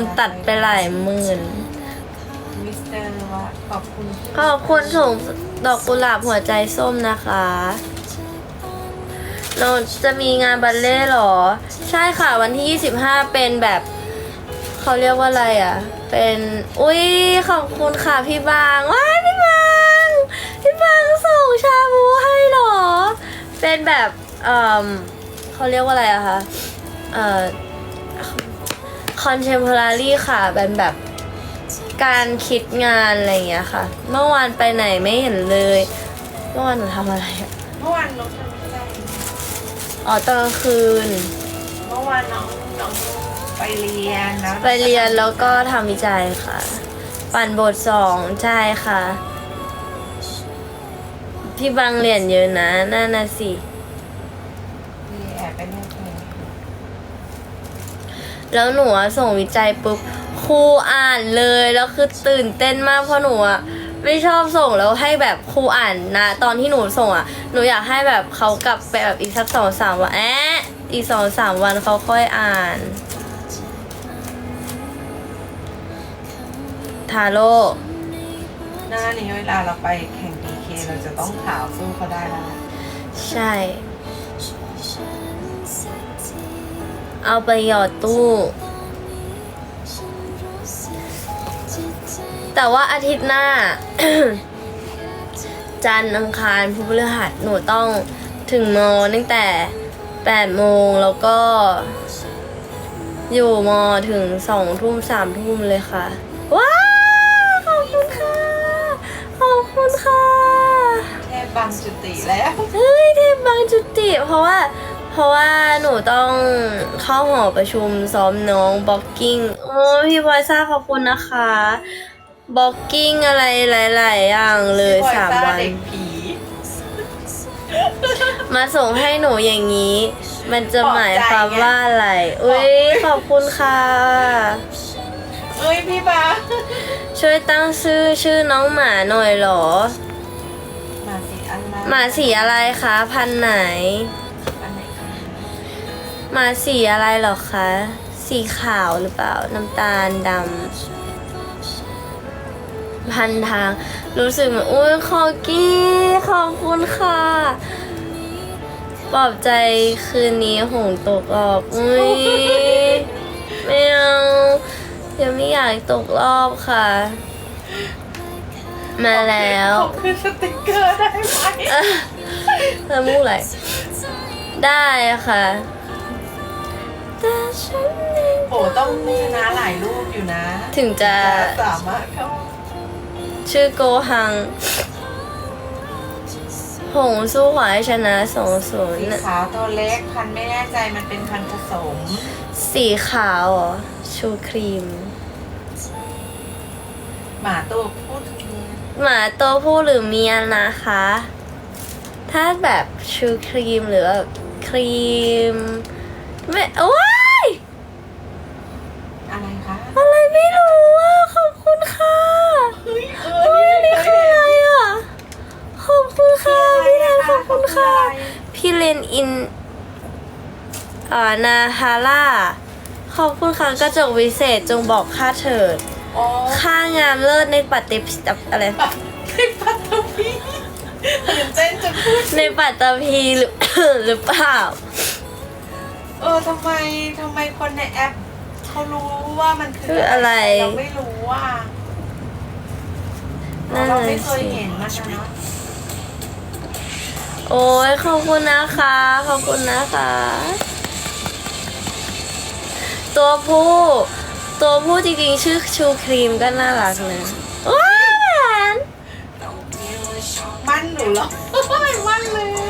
นตัดไปหลายหมื่น มิสเตอร์ว่าขอบคุณขอบคุณส่งดอกกุหลาบหัวใจส้มนะคะเราจะมีงานบัลเล่ต์เหรอ ใช่ค่ะวันที่ 25 เป็นแบบ เขาเรียกว่าอะไรอะ เป็น อุ้ยขอบคุณค่ะพี่บาง ว้ายพี่บาง พี่บางส่งชาบูให้เหรอ เป็นแบบ เอ่อเขาเรียกว่าอะไรอะคะ เอ่อ คอนเทมพอรารีค่ะเป็นแบบการคิดงานอะไรอย่างเงี้ยค่ะ เมื่อวานไปไหนไม่เห็นเลย เมื่อวานหนูทำอะไรอะเมื่อวานน้องทำไม่ได้อ๋อตอนกลางคืน เมื่อวานน้องน้องไปเรียนแล้วไปเรียนแล้วก็ทำวิจัยค่ะ ปั่นบทสองใช่ค่ะ พี่บางเรียนเยอะนะนั่นน่ะสิ มีแอบไปเล่นเพลง แล้วหนูอะส่งวิจัยปุ๊บครูอ่านเลยแล้วคือตื่นเต้นมากเพราะหนูอะไม่ชอบส่งแล้วให้แบบครูอ่านนะ ตอนที่หนูส่งอะหนูอยากให้แบบเขากลับไปแบบอีกสักสองสามวันแอะอีกสองสามวันเขาค่อยอ่านทาโร่หน้านี้เวลาเราไปแข่งดีเคเราจะต้องขาวสู้เขาได้แล้วนะใช่ เอาไปหยอดตู้ แต่ว่าอาทิตย์หน้า จันทร์อังคารพุธพฤหัสหนูต้องถึงมอตั้งแต่8โมงแล้วก็ อยู่มอถึง2ทุ่ม3ทุ่มเลยค่ะ ว้าวขอบคุณค่ะ ขอบคุณค่ะแค่บางจุติแล้ว เฮ้ยเทพบางจุติเพราะว่า เพราะว่าหนูต้องเข้าหอประชุมซ้อมน้องบ็อกกิ้งโอ้พี่บอยซ่าขอบคุณนะคะบ็อกกิ้งอะไรหลาย ๆ อย่างเลยสามวันเด็กผีมาส่งให้หนูอย่างนี้ มันจะหมายความว่าอะไร อุ้ยขอบคุณค่ะเอ้ยพี่บาช่วยตั้งชื่อชื่อน้องหมาหน่อยเหรอมาสีอะไรหมาสีอะไรคะ พันธุ์ไหนอันไหนคะห มาสีอะไรเหรอคะ สีขาวหรือเปล่า น้ำตาลดำพันทาง รู้สึกเหมือนอุ้ยขอกี้ขอบคุณค่ะ ปลอบใจคืนนี้หงตกรอบ อุ้ยไม่เอายังไม่อยากตกรอบค่ะ มาแล้วขอขึ้นสติกเกอร์ได้ไหมเอ้อน้ำมูกไหลได้ค่ะ แต่ฉันเองโอ้ต้องชนะหลายรูปอยู่นะถึงจะสามารถเข้าชื่อโกหัง หงสู้ขวาให้ชนะสองศูนสีย์ขาวตัวเล็กพันธุ์ไม่แน่ใจมันเป็นพันธุ์ผสม สีขาวเหรอ ชูครีม หมาตัวพูดถึงหมาตัวผู้หรือเมียนะคะ ถ้าแบบชูครีมหรือแบบครีม ไม่ว้ายอะไรคะอะไรไม่รู้อะขอบคุณค่ะเฮ้ยเอเฮ้ยนี่คืออะไรอะขอบคุณค่ะพี่แทนขอบคุณค่ะพี่เลนอินอ่านาฮาร่าขอบคุณค่ะกระจกวิเศษจงบอกค่าเถิด อ๋อค่างามเลิศในปัตติอะไร ในปัตตภีตื่นเต้นจะพูดในปัตตภีหรือ หรือเปล่า เออทำไมทำไมคนในแอปเขารู้ว่ามันคือคืออะไร เราไม่รู้ว่านั่นเราน่ะไม่เคยสิเห็นมันนะเนาะโอ้ยขอบคุณนะคะ ขอบคุณนะคะ ตัวผู้ ตัวผู้จริงๆชื่อชูครีมก็น่ารักนะว้าวแหวนมั่นหนูเหรอไม่มั่นเลย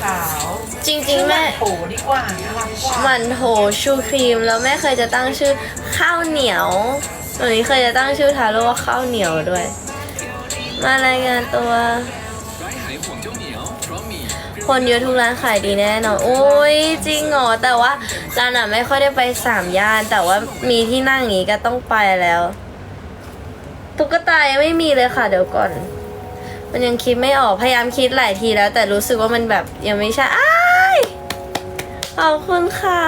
ขาวจริง ๆ แม่โผดีกว่าน่ารักกว่าหมันโถชูครีมแล้วแม่เคยจะตั้งชื่อข้าวเหนียวตอนนี้เคยจะตั้งชื่อทาโร่ว่าข้าวเหนียวด้วย มารายงานตัวไร้หายห่วงเจ้าเหนียวเพราะมีคนเยอะทุกร้านขายดีแน่นอนโอ้ยจริงเหรอแต่ว่าร้านอะไม่ค่อยได้ไปสามย่าน แต่ว่ามีที่นั่งอย่างงี้ก็ต้องไปแล้วตุ๊กตายังไม่มีเลยค่ะเดี๋ยวก่อน มันยังคิดไม่ออกพยายามคิดหลายทีแล้ว แต่รู้สึกว่ามันแบบยังไม่ใช่อ้ายขอบคุณค่ะ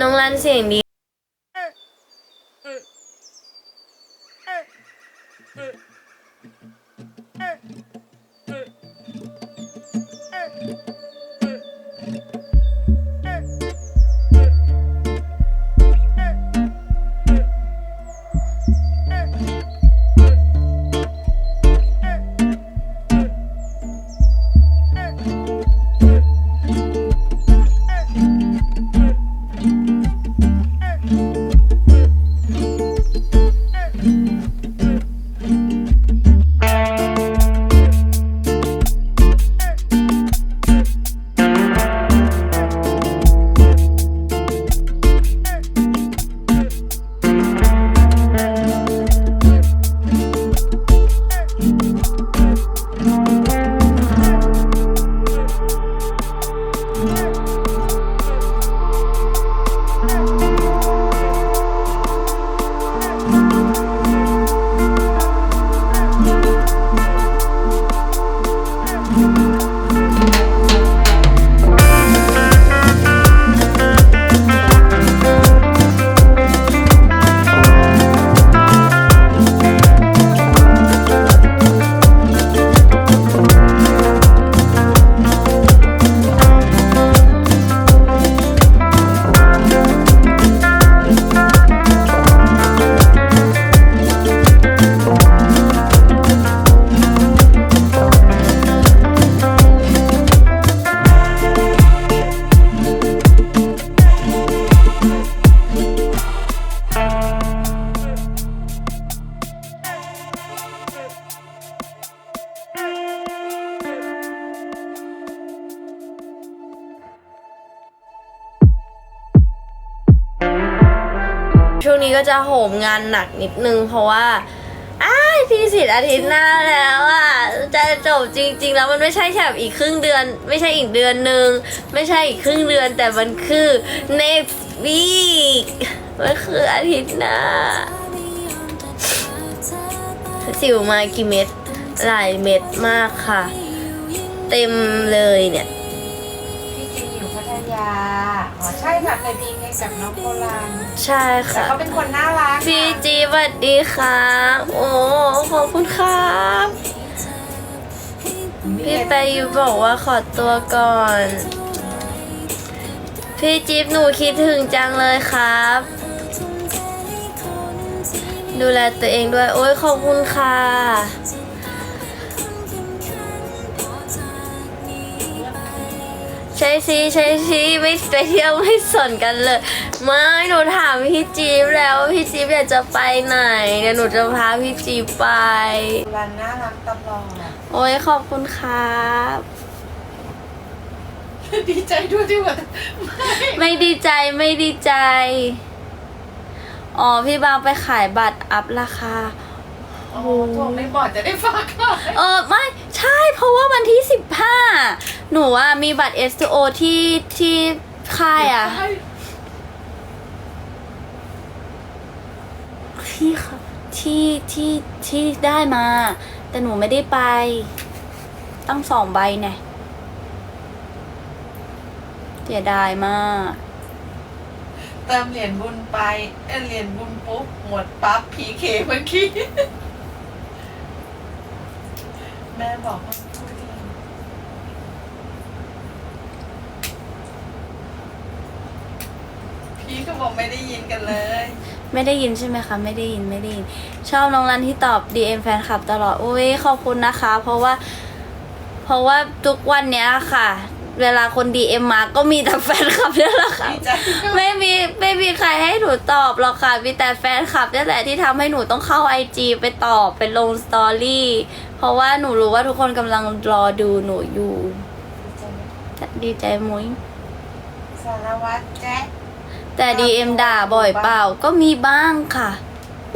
น้องรันเสียงดี ก็จะโหมงานหนักนิดนึง เพราะว่าอ้ายพี่สิทธิ์อาทิตย์หน้าแล้วอะจะจบจริง ๆ แล้วมันไม่ใช่แค่แบบอีกครึ่งเดือน ไม่ใช่อีกเดือนหนึ่งไม่ใช่อีกครึ่งเดือนแต่มันคือ next week มันคืออาทิตย์หน้าสิวมากี่เม็ดหลายเม็ดมากค่ะ เต็มเลยเนี่ย อ๋อใช่ค่ะเคยดีเพลงกับน้องโบราณใช่แต่ค่ะเขาเป็นคนน่ารักพี่ค่ะจีสวัสดีครับโอ้ขอบคุณครับพี่ไปยูบอกว่าขอตัวก่อน พี่จิ๊บหนูคิดถึงจังเลยครับ ดูแลตัวเองด้วย โอ้ยขอบคุณค่ะ ใช่สิใช่สิไม่ไปเที่ยวไม่สนกันเลย ไม่หนูถามพี่จี๊บแล้วว่าพี่จี๊บอยากจะไปไหนเดี๋ยวหนูจะพาพี่จี๊บไปโบราณน่ารักตลอดโอ้ยขอบคุณครับดีใจด้วยที่ว่าไม่ไม่ดีใจไม่ดีใจ อ๋อพี่บางไปขายบัตรอัพราคา โอ้โห โทรไม่บอกจะได้ฝากค่ะเออ หนูอะมีบัตร S2O ที่ที่ค่ายอะพี่ค่ะที่ที่ที่ได้มา แต่หนูไม่ได้ไป ตั้งสองใบเนี่ยเสียดายมาก เติมเหรียญบุญไปเอ้ยเหรียญบุญปุ๊บหมดปั๊บพีเคเมื่อกี้ แม่บอกว่าพูดเองพี่ก็ บอกไม่ได้ยินกันเลย ไม่ได้ยินใช่ไหมคะไม่ได้ยินไม่ได้ยิน ชอบน้องรันที่ตอบ DM แฟนคลับตลอดอุ้ยขอบคุณนะคะ เพราะว่า เพราะว่าทุกวันเนี้ยค่ะ เวลาคน DM มาก็มีแต่แฟนคลับเนี่ยแหละค่ะดีใจด้วยไม่มีไม่มีใครให้หนูตอบหรอกค่ะมีแต่แฟนคลับนี่แหละที่ทำให้หนูต้องเข้าไอจีไปตอบไปลงสตอรี่เพราะว่าหนูรู้ว่าทุกคนกำลังรอดูหนูอยู่ ดีใจมุ้ยสารวัตรแจ๊ะ แต่ดีเอ็มด่าบ่อยเปล่าก็มีบ้างค่ะ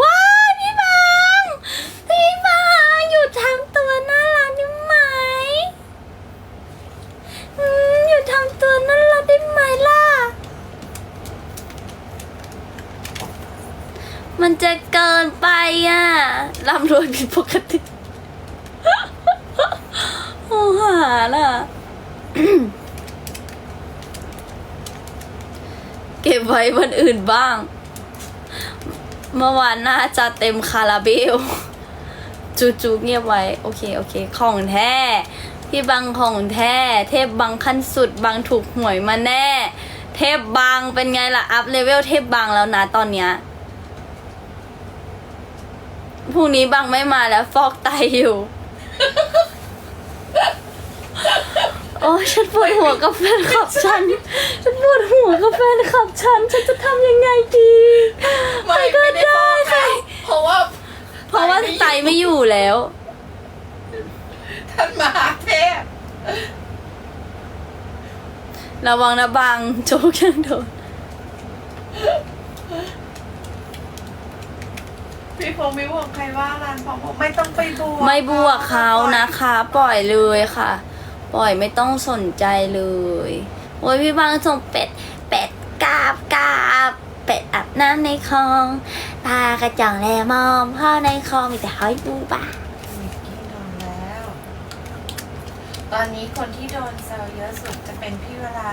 ว้ายพี่บางพี่บางหยุดทำตัวน่ารักได้ไหมอืมหยุดทำตัวน่ารักได้ไหมล่ะ มันจะเกินไปอะร่ำรวยผิดปกติ โอ้หาล่ะ เก็บไว้วันอื่นบ้าง เมื่อวานน่าจะเต็มคาราเบลจูๆเงียบไว้ โอเค โอเค ของแท้ พี่บังของแท้ เทพบังขั้นสุด บังถูกหวยมาแน่ เทพบังเป็นไงล่ะ อัพเลเวลเทพบังแล้วนะตอนเนี้ยพรุ่งนี้บังไม่มาแล้วฟอกไตอยู่ อ้ยฉันปวดหัวกับแฟนคลับฉัน ฉันปวดหัวกับแฟนคลับฉัน ฉันจะทำยังไงดีใครก็ได้ใครเพราะว่าเพราะว่าไตไม่อยู่แล้ว ท่านมหาเทพระวังนะบังโจ๊กยังโดนพี่พงศ์ไม่ห่วงใครว่าร้านของผมไม่ต้องไปบวกไม่บวกเขานะคะ ปล่อยเลยค่ะ ปล่อยไม่ต้องสนใจเลย โอ้ยพี่บังส่งเป็ด เป็ดกาบกาบ เป็ดอาบน้ำในคลองปลากระจ่องแลมอมพ่อในคลองมีแต่หอยปูปลามิกกี้โดนแล้ว ตอนนี้คนที่โดนแซวเยอะสุดจะเป็นพี่เวลา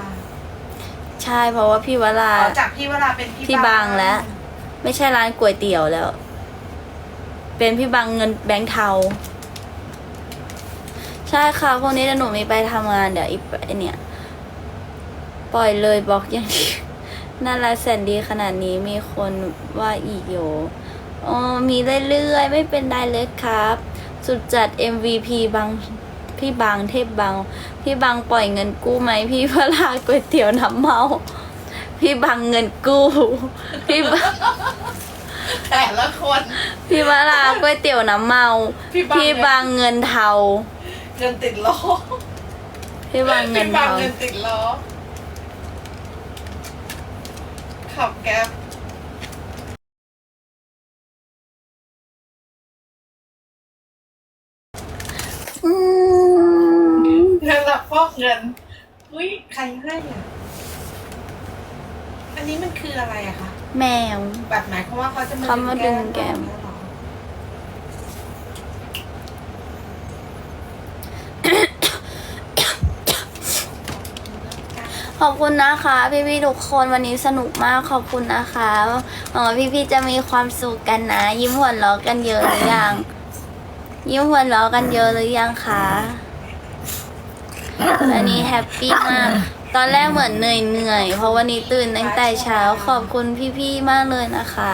ใช่เพราะว่าพี่วราต่อจากพี่เวลาเป็นพี่พี่บางแล้ว ไม่ใช่ร้านก๋วยเตี๋ยวแล้ว เป็นพี่บังเงินแบงค์เทา ใช่ค่ะพวกนี้เดี๋ยวหนูมีไปทำงานเดี๋ยวอีไอเนี่ย ปล่อยเลยบอกอย่างนี้น่ารักแสนดีขนาดนี้มีคนว่าอีกโยอ๋อมีเรื่อยๆ ไม่เป็นไรเลยครับ สุดจัด MVP บางพี่บางเทพบางพี่บางปล่อยเงินกู้ไหมพี่พระลาก๋วยเตี๋ยวน้ำเมา พี่บางเงินกู้พี่บางแต่ละคน พี่วราก๋วยเตี๋ยวน้ำเมา พี่บางพี่บางเงินเทา เงินติดล้อพี่บางเงิพี่นบางเทาเงินติดล้อ ขับแก๊ปอืมเงินหลับฟอกเงินอุ้ยใครให้อะ อันนี้มันคืออะไรอะคะ แมว แบบหมายความว่าเขาจะมาเขามาดึงแก้มเราเหรอ ขอบคุณนะคะ พี่ๆทุกคนวันนี้สนุกมากขอบคุณนะคะหวังว่าพี่ๆจะมีความสุขกันนะ ยิ้มหัวเราะกันเยอะหรือยัง ยิ้มหัวเราะกันเยอะหรือยังคะอันนี้แฮปปี้มากตอนแรกเหมือนเหนื่อยเหนื่อยเพราะวันนี้ตื่นตั้งแต่เช้าขอบคุณพี่ๆมากเลยนะคะ